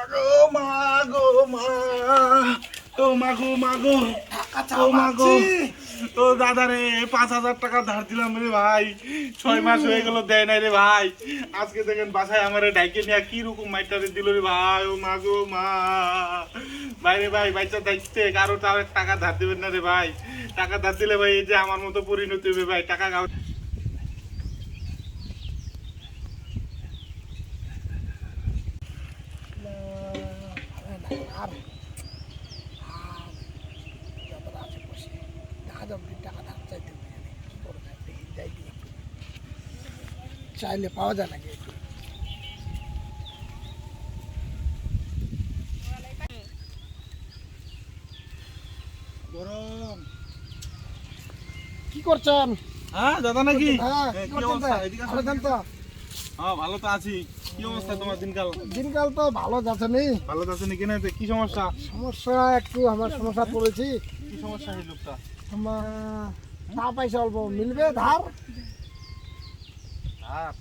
মাগো মাগো মা। ও মাগো মাগো। মাগো। ও দাদা রে পাঁচ হাজার টাকা ধার দিলাম রে ভাই। ছয় মাস হয়ে গেল দেয় নাই রে ভাই। আজকে দেখেন বাসায় আমার ডাইকে নিয়ে কি রকম মাইটারে দিল রে ভাই। ও মাগো মা। ভাই রে ভাই বাচ্চা দেখতে কারও তার টাকা ধার দিবেন না রে ভাই। টাকা ধার দিলে ভাই এই যে আমার মতো পরিণতি হবে ভাই। টাকা আর যতটা দেখা যাবে টাকা ধার চাইতে হবে করবে? যাই চাইলে পাওয়া যায় নাকি একটু? গরম। কি করছেন? হ্যাঁ দাদা নাকি? হ্যাঁ কি করছেন তো? হ্যাঁ ভালো তো আছি। কি অবস্থা তোমার দিনকাল? দিনকাল তো ভালো যাচ্ছে নি। ভালো তো আছে নাকি কি সমস্যা? সমস্যা একটু আমার সমস্যা পড়েছি। কি সমস্যা এই লোকটা? আমার তা পয়সা অল্প মিলবে ধার? আর।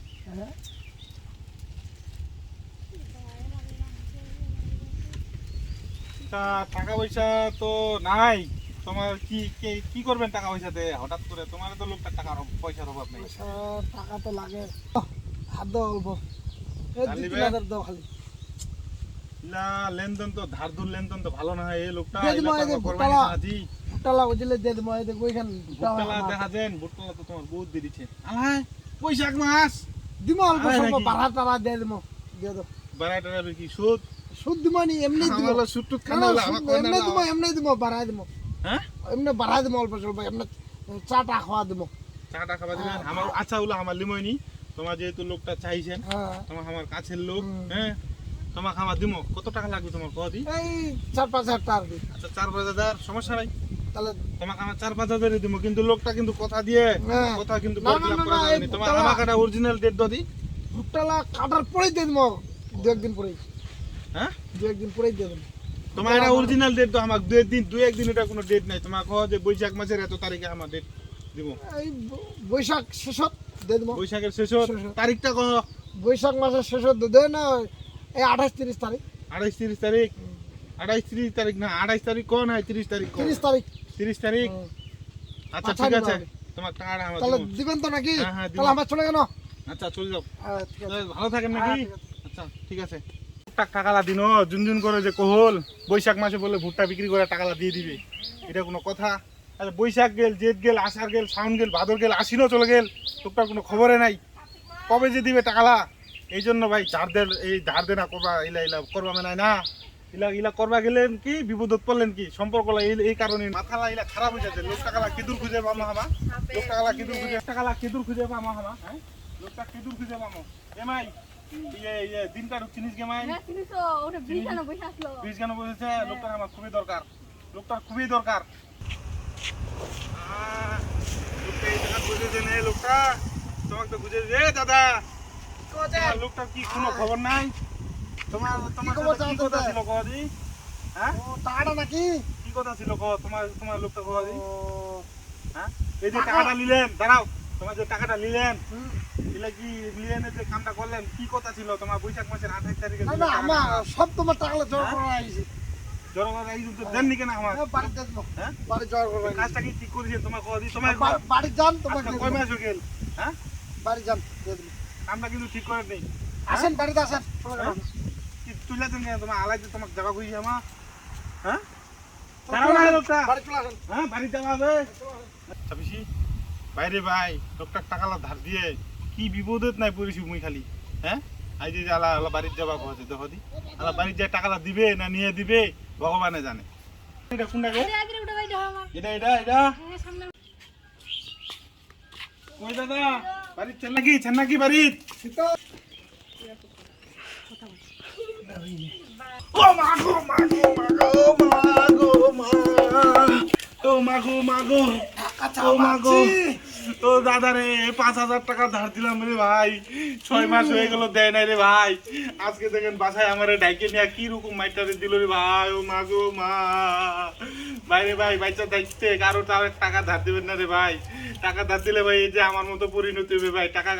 টাকা পয়সা তো নাই। তোমার কি কি- করবেন টাকা পয়সাতে? হঠাৎ করে তোমার তো লোকটা টাকার পয়সার অভাব নেই। টাকা তো লাগে। দাও অল্প। দাও খালি। না লেনদেন তো ধার ধুর লেনদেন তো ভালো না হয় এই লোকটা দিয়ে দিবো, এগুলা তো এই যে আমার কোরবানি ভুট্টালা। বুঝলে দিয়ে দেবো এই ওইখান ভুট্টালা দেখা যান ভুট্টালা তো তোমার বহুত দিচ্ছে। আলাই পয়সা মাস। দিমো অল্প স্বল্প বাড়া টাড়া দিয়ে দেবো দিয়ে দাও। বাড়াই টাড়াবে কি সুদ? সুদ নি এমনি দিব সুদ টুদ খান এমনি দিব এমনি দিব বাড়াই দিব হ্যাঁ? এমনি বাড়াই দিব অল্প স্বল্প এমনি চাটা খাওয়া দিব চাটা খাবার দিবেন? আমার আচ্ছা হলো আমার লিময়নি তোমার যেহেতু লোকটা চাইছেন হ্যাঁ। তোমার আমার কাছের লোক হ্যাঁ তোমাকে আমার দিমো। কত টাকা লাগবে তোমার কদি এই চার পাঁচ হাজার টাকা আচ্ছা চার পাঁচ হাজার সমস্যা নাই। তাহলে তোমাকে আমার চার পাঁচ হাজারই দিবো কিন্তু লোকটা কিন্তু কথা দিয়ে হ্যাঁ। কথা কিন্তু। তোমার আমাকে একটা অরিজিনাল ডেট দি। ভুট্টালা কাটার পরেই দিয়ে দেবো দু একদিন পরেই। হ্যাঁ? দু একদিন পরেই দিয়ে দেবো তোমার একটা অরিজিনাল ডেট দাও আমাকে দুই দিন দুই একদিন এটা কোনো ডেট নাই। তোমাকে কহ যে বৈশাখ মাসের এত তারিখে আমার ডেট দিব। এই বৈশাখ শেষত দেবো বৈশাখের শেষ তারিখটা কহ বৈশাখ মাসের দেয় না এই আঠাশ তিরিশ তারিখ। আঠাইশ তিরিশ তারিখ? আঠাইশ তিরিশ তারিখ না আঠাইশ তারিখ কন হয়? তিরিশ তারিখ তিরিশ তারিখ। তিরিশ তারিখ? আচ্ছা ঠিক আছে। হবে। তোমার টাকাটা আমার তাহলে দিবেন তো নাকি? হ্যাঁ, হ্যাঁ। তাহলে আমার চলে গেল। আচ্ছা চলে যাও। হ্যাঁ। ভালো থাকেন নাকি? ঠিক আছে। আচ্ছা ঠিক আছে। টুকটাক টাকালা দিন জুনজুন করে যে কোহল বৈশাখ মাসে বলে ভুট্টা বিক্রি করে টাকালা দিয়ে দিবে। এটা কোনো কথা? বৈশাখ গেল জেঠ গেল আষাঢ় গেল শ্রাবণ গেল ভাদর গেল আশ্বিনও চলে গেল। টুকটাক কোনো খবরে নাই। কবে যে দিবে টাকালা? এই জন্য ভাই ধার দেন এই ধার দেনা করবা ইলা ইলা করবা মানে না। ইলা ইলা করবা গেলেন কি বিপদত পড়লেন কি? সম্পর্ক এই কারণে মাথালা ইলা খারাপ হয়ে যাচ্ছে। লোক টাকালা কিদুর খুঁজে পামো হামা লোক টাকালা কিদুর খুঁজে টাকালা কিদুর খুঁজে পামো হামা হ্যাঁ? লোকটা কিদুর খুঁজে পামো এমাই দিনটা চিনিস গে মাই? চিনিস তো ওটা ব্রিজ আনো বসে আসলো। বীজ কেন বসেছে লোকটা আমার খুবই দরকার। লোকটার খুবই দরকার। লোকটা নে লোকটা তোমাকে তো বুঝে এ দাদা তোমার কি কোনো খবর নাই তোমার তোমার কি কথা ছিল কদি হ্যাঁ? টাকাটা নাকি? কি কথা ছিল কহ তোমার তোমার লোকটা কদি ও, হ্যাঁ? এই যে টাকা- টাকাটা নিলেন দাঁড়াও। তোমার যে টাকাটা নিলেন হুম। কি নিলেন? যে কামটা করলেন কি কথা ছিল? তোমার বৈশাখ মাসের আঠাশ তারিখে সব তোমার টাকালে জোর হ্যাঁ? করে আইছি। আমার? হ্যাঁ। হ্যাঁ? তোমার তোমার হয়ে। কামটা কিন্তু ঠিক করে নেই। আসেন বাড়িতে আসেন। তুলে দেন কেন? তোমার আলাই তোমাকে জায়গা কইছি আমার? হ্যাঁ? লোকটা। ছাবিশি বাইরে ভাই লোকটার টাকালা ধার দিয়ে কি বিপদত নাই পড়েছি মুই খালি হ্যাঁ? যে আলা আলা বাড়ির যাবা দেখো দি। আলা বাড়ির যায় টাকালা দিবে না নিয়ে দিবে ভগবানে জানে। এটা কোনটা গো এটা এটা এটা? হ্যাঁ ওই দাদা? বাড়ির চেন নাকি চেন নাকি বাড়ির। ও মাগো মাগো মাগো মাগো মা ও মাগো মাগো ও মাগো ও দাদা রে, পাঁচ হাজার টাকা ধার দিলাম রে ভাই। ছয় মাস হয়ে গেল, দেয় নাই রে ভাই। আজকে দেখেন বাসায় আমার ডাইকে নিয়ে কি রকম মাইটারে দিল রে ভাই। ও মা গো মা। ভাই রে ভাই, বাচ্চা দেখতে কারও টাকা ধার দিবেন না রে ভাই। টাকা ধার দিলে ভাই, এই যে আমার মতো পরিণতি হবে ভাই। টাকা